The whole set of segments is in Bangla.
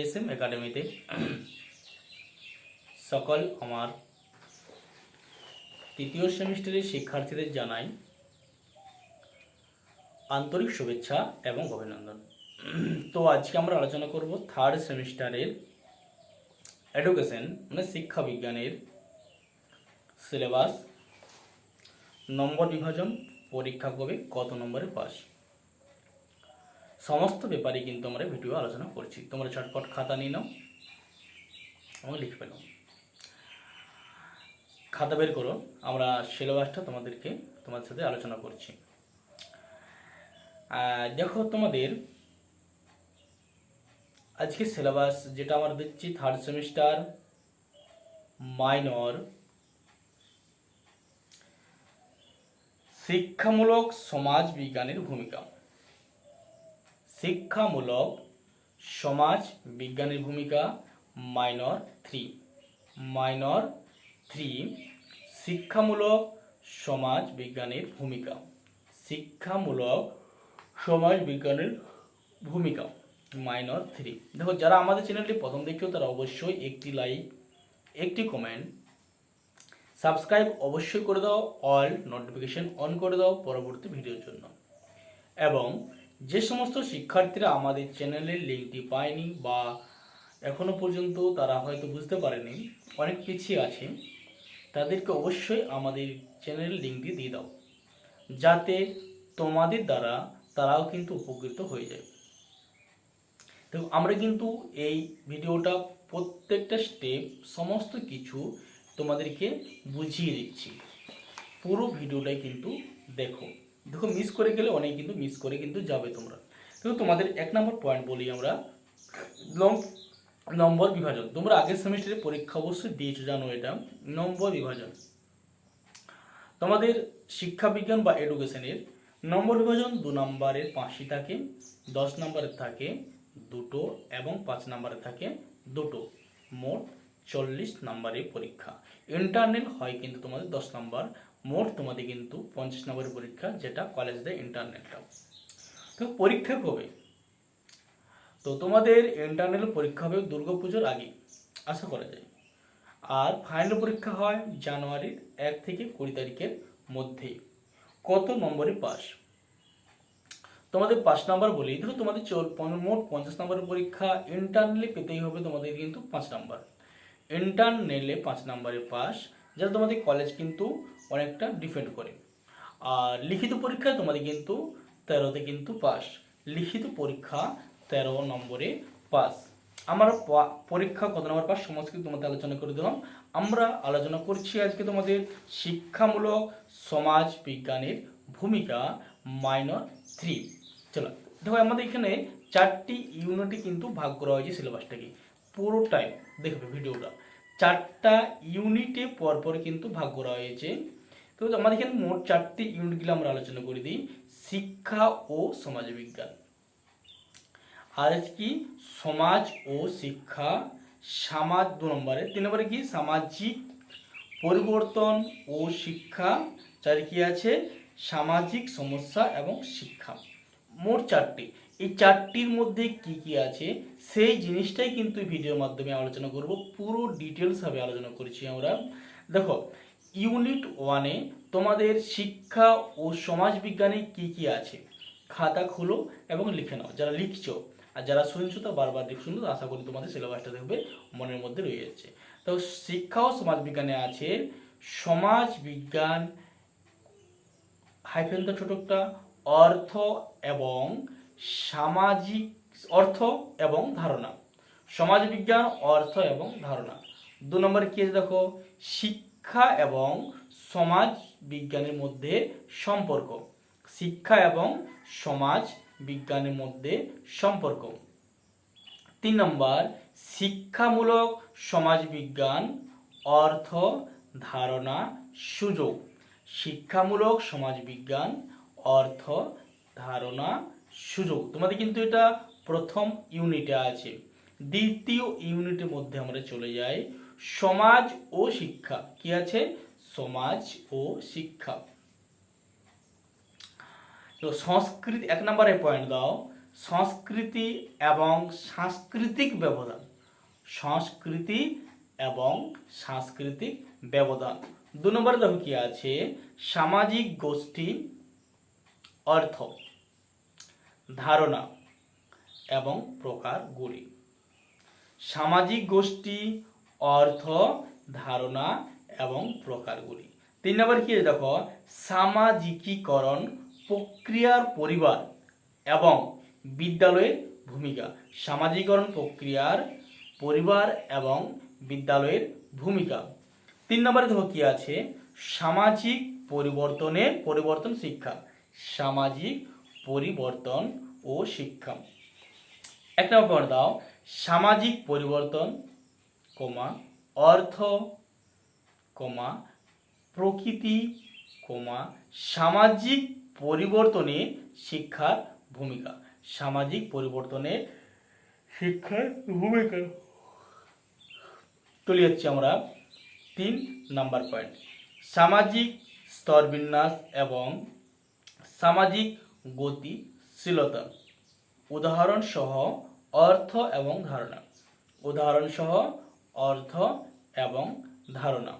এস এম একাডেমিতে সকল আমার তৃতীয় সেমিস্টারের শিক্ষার্থীদের জানাই আন্তরিক শুভেচ্ছা এবং অভিনন্দন। তো আজকে আমরা আলোচনা করব থার্ড সেমিস্টারের এডুকেশন মানে শিক্ষা বিজ্ঞানের সিলেবাস নম্বর বিভাজন, পরীক্ষা কবে, কত নম্বরে পাস সমস্ত ব্যাপারে কিন্তু আমরা ভিডিও আলোচনা করছি। তোমরা চটপট খাতা নিয়ে নাও এবং লিখে ফেলো খাতা বের করো, আমরা সিলেবাসটা তোমাদেরকে তোমাদের সাথে আলোচনা করছি। দেখো তোমাদের, আজকে সিলেবাস যেটা আমরা দিচ্ছি থার্ড সেমিস্টার মাইনর শিক্ষামূলক সমাজ বিজ্ঞানের ভূমিকা। শিক্ষামূলক সমাজ বিজ্ঞানের ভূমিকা মাইনর থ্রি। মাইনর থ্রি শিক্ষামূলক সমাজ বিজ্ঞানের ভূমিকা। শিক্ষামূলক সমাজ বিজ্ঞানের ভূমিকা মাইনর থ্রি। দেখো, যারা আমাদের চ্যানেলটি প্রথম দেখেও তারা অবশ্যই একটি লাইক, একটি কমেন্ট, সাবস্ক্রাইব অবশ্যই করে দাও, অল নোটিফিকেশন অন করে দাও পরবর্তী ভিডিওর জন্য। এবং যে সমস্ত শিক্ষার্থীরা আমাদের চ্যানেলের লিঙ্কটি পায়নি বা এখনও পর্যন্ত তারা হয়তো বুঝতে পারেনি, অনেক পিছিয়ে আছে, তাদেরকে অবশ্যই আমাদের চ্যানেলের লিঙ্কটি দিয়ে দাও। যাতে তোমাদের দ্বারা তারাও কিন্তু উপকৃত হয়ে যায়। তো আমরা কিন্তু এই ভিডিওটা প্রত্যেকটা স্টেপ সমস্ত কিছু তোমাদেরকে বুঝিয়ে দিচ্ছি। পুরো ভিডিওটাই কিন্তু দেখো। দেখো মিস করে গেলে অনেক কিন্তু মিস করে কিন্তু যাবে তোমরা। তো তোমাদের এক নম্বর পয়েন্ট বলি আমরা নম্বর বিভাজন। তোমরা আগের সেমিস্টারে পরীক্ষা অবশ্যই দিয়েছ, জানো এটা। নম্বর বিভাজন। তোমাদের শিক্ষা বিজ্ঞান বা এডুকেশনের নম্বর বিভাজন দু নম্বরের পাঁচটি থাকে, দশ নম্বরের থাকে দুটো এবং পাঁচ নম্বরে থাকে দুটো। মোট চল্লিশ নম্বরের পরীক্ষা। ইন্টারনাল হয় কিন্তু তোমাদের দশ নম্বর মোট তোমাদের কিন্তু পঞ্চাশ নম্বরের পরীক্ষা যেটা কলেজ দেয় ইন্টারনেটটা তো পরীক্ষা কবে? তো তোমাদের ইন্টারনাল পরীক্ষা হবে দুর্গাপুজোর আগে, আশা করা যায়। আর ফাইনাল পরীক্ষা হয় জানুয়ারির এক থেকে কুড়ি তারিখের মধ্যে। কত নম্বরে পাস তোমাদের পাঁচ নম্বর বলি ধরো তোমাদের মোট পঞ্চাশ নম্বরের পরীক্ষা ইন্টারনালি পেতেই হবে তোমাদের কিন্তু পাঁচ নম্বর। ইন্টারনেলে পাঁচ নাম্বারে পাস যেটা তোমাদের কলেজ কিন্তু অনেকটা ডিপেন্ড করে। আর লিখিত পরীক্ষায় তোমাদের কিন্তু তেরোতে কিন্তু পাস লিখিত পরীক্ষা তেরো নম্বরে পাস আমরা পরীক্ষা কত নম্বর পাস সমস্ত কিছু তোমাদের আলোচনা করে দিলাম। আমরা আলোচনা করছি আজকে তোমাদের শিক্ষামূলক সমাজ বিজ্ঞানের ভূমিকা মাইনর থ্রি চলো, দেখো আমাদের এখানে চারটি ইউনিটে কিন্তু ভাগ করা হয়েছে সিলেবাসটাকে পুরোটাই দেখবে ভিডিওটা চারটা ইউনিটে পরপর কিন্তু ভাগ করা হয়েছে তো আমাদের এখানে মোট চারটি ইউনিটগুলো আমরা আলোচনা করে দিই, শিক্ষা ও সমাজ বিজ্ঞান আর কি সমাজ ও শিক্ষা? সমাজ দু নম্বরে। তিন নম্বরে কি? সামাজিক পরিবর্তন ও শিক্ষা। চার কি আছে? সামাজিক সমস্যা এবং শিক্ষা। মোট চারটি। এই চারটির মধ্যে কি কি আছে? সেই জিনিসটাই কিন্তু ভিডিওর মাধ্যমে আলোচনা করব। পুরো ডিটেলসভাবে আলোচনা করেছি আমরা। দেখো ইউনিট ওয়ানে তোমাদের শিক্ষা ও সমাজ বিজ্ঞানে কি কি আছে? খাতা খুলো এবং লিখে নাও। যারা লিখছো আর যারা শুনছো তা বারবার শুনছো, আশা করি তোমাদের সিলেবাসটা দেখবে মনের মধ্যে রয়ে যাচ্ছে। তো শিক্ষা ও সমাজ বিজ্ঞানে আছে সমাজ বিজ্ঞান হাইফেন তো ছোটটা অর্থ এবং সামাজিক, অর্থ এবং ধারণা। সমাজ বিজ্ঞান অর্থ এবং ধারণা। দু নম্বরে কি দেখো? শিক্ষা এবং সমাজ বিজ্ঞানের মধ্যে সম্পর্ক। শিক্ষা এবং সমাজ বিজ্ঞানের মধ্যে সম্পর্ক। তিন নম্বর, শিক্ষামূলক সমাজবিজ্ঞান, অর্থ, ধারণা, সুযোগ। শিক্ষামূলক সমাজবিজ্ঞান অর্থ ধারণা সুযোগ। তোমাদের কিন্তু এটা প্রথম ইউনিটে আছে। দ্বিতীয় ইউনিটের মধ্যে আমরা চলে যাই। সমাজ ও শিক্ষা। কি আছে? সমাজ ও শিক্ষা। তো সংস্কৃতি, এক নম্বরে পয়েন্ট দাও। সংস্কৃতি এবং সাংস্কৃতিক ব্যবধান। সংস্কৃতি এবং সাংস্কৃতিক ব্যবধান। দু নম্বরে দেখো কি আছে? সামাজিক গোষ্ঠী অর্থ, ধারণা এবং প্রকারগুলি সামাজিক গোষ্ঠী, অর্থ, ধারণা এবং প্রকারগুলি তিন নম্বর কি দেখো? সামাজিকীকরণ, প্রক্রিয়ার পরিবার এবং বিদ্যালয়ের ভূমিকা। সামাজিকরণ প্রক্রিয়ার পরিবার এবং বিদ্যালয়ের ভূমিকা। তিন নম্বরে দেখো কি আছে? সামাজিক পরিবর্তনে পরিবর্তন শিক্ষা। সামাজিক পরিবর্তন ও শিক্ষা। এক নম্বর দাও, সামাজিক পরিবর্তন, কমা, অর্থ, কমা, প্রকৃতি, কমা, সামাজিক পরিবর্তনে শিক্ষার ভূমিকা। সামাজিক পরিবর্তনে শিক্ষার ভূমিকা। চলে যাচ্ছি আমরা তিন নাম্বার পয়েন্ট সামাজিক স্তরবিন্যাস এবং সামাজিক গতিশীলতা। উদাহরণ সহ অর্থ এবং ধারণা। উদাহরণ সহ অর্থ এবং ধারণা।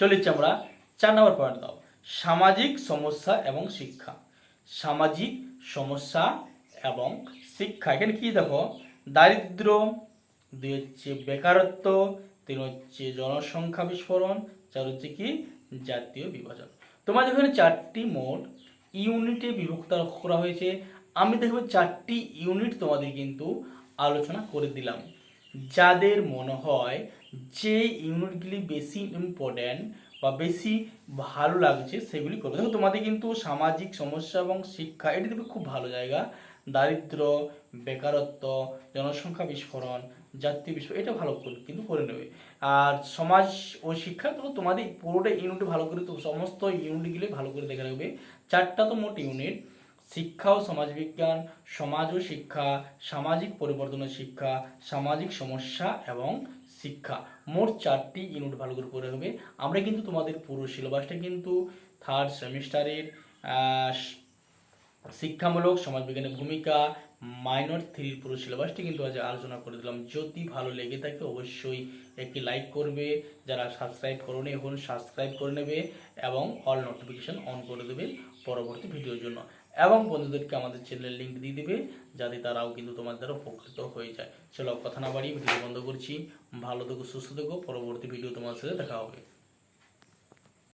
চলেছি আমরা, চার নম্বর পয়েন্ট দাও। সামাজিক সমস্যা এবং শিক্ষা। সামাজিক সমস্যা এবং শিক্ষা। এখানে কি দেখো? দারিদ্র দুই হচ্ছে বেকারত্ব, তিন হচ্ছে জনসংখ্যা বিস্ফোরণ, চার হচ্ছে কি? জাতীয় বিভাজন। তোমাদের এখানে চারটি মোট ইউনিটে বিভক্ত করা হয়েছে। আমি দেখব চারটি ইউনিট তোমাদের কিন্তু আলোচনা করে দিলাম। যাদের মনে হয় যে ইউনিটগুলি বেশি ইম্পর্ট্যান্ট বা বেশি ভালো লাগছে, সেগুলি করবে। দেখো, তোমাদের কিন্তু সামাজিক সমস্যা এবং শিক্ষা, এটি দেবে খুব ভালো জায়গা। দারিদ্র, বেকারত্ব, জনসংখ্যা বিস্ফোরণ জাতীয় বিস্ফোরণ এটা ভালো করে, কিন্তু করে নেবে। আর সমাজ ও শিক্ষা, তো তোমাদের পুরোটা ইউনিট ভালো করে, তো সমস্ত ইউনিটগুলি ভালো করে দেখে রাখবে। চারটা তো মোট ইউনিট শিক্ষা ও সমাজবিজ্ঞান সমাজ ও শিক্ষা, সামাজিক পরিবর্তনের শিক্ষা, সামাজিক সমস্যা এবং শিক্ষা, মোট চারটি ইউনিট ভালো করে পড়ে হবে আমরা কিন্তু তোমাদের পুরো সিলেবাসটা কিন্তু থার্ড সেমিস্টারের শিক্ষামূলক সমাজবিজ্ঞানের ভূমিকা মাইনর থ্রির পুরো সিলেবাসটি কিন্তু আজ আলোচনা করে দিলাম। যদি ভালো লেগে থাকে অবশ্যই একটি লাইক করবে, যারা সাবস্ক্রাইব করোনি এখন সাবস্ক্রাইব করে নেবে এবং অল নোটিফিকেশন অন করে দেবে পরবর্তী ভিডিওর জন্য। এবং বন্ধুদেরকে আমাদের চ্যানেলের লিঙ্ক দিয়ে দেবে, যাতে তারাও কিন্তু তোমার দ্বারা উপকৃত হয়ে যায়। চলো কথা না বাড়িয়ে ভিডিও বন্ধ করছি। ভালো থেকো, সুস্থ থেকো, পরবর্তী ভিডিও তোমার সাথে দেখা হবে।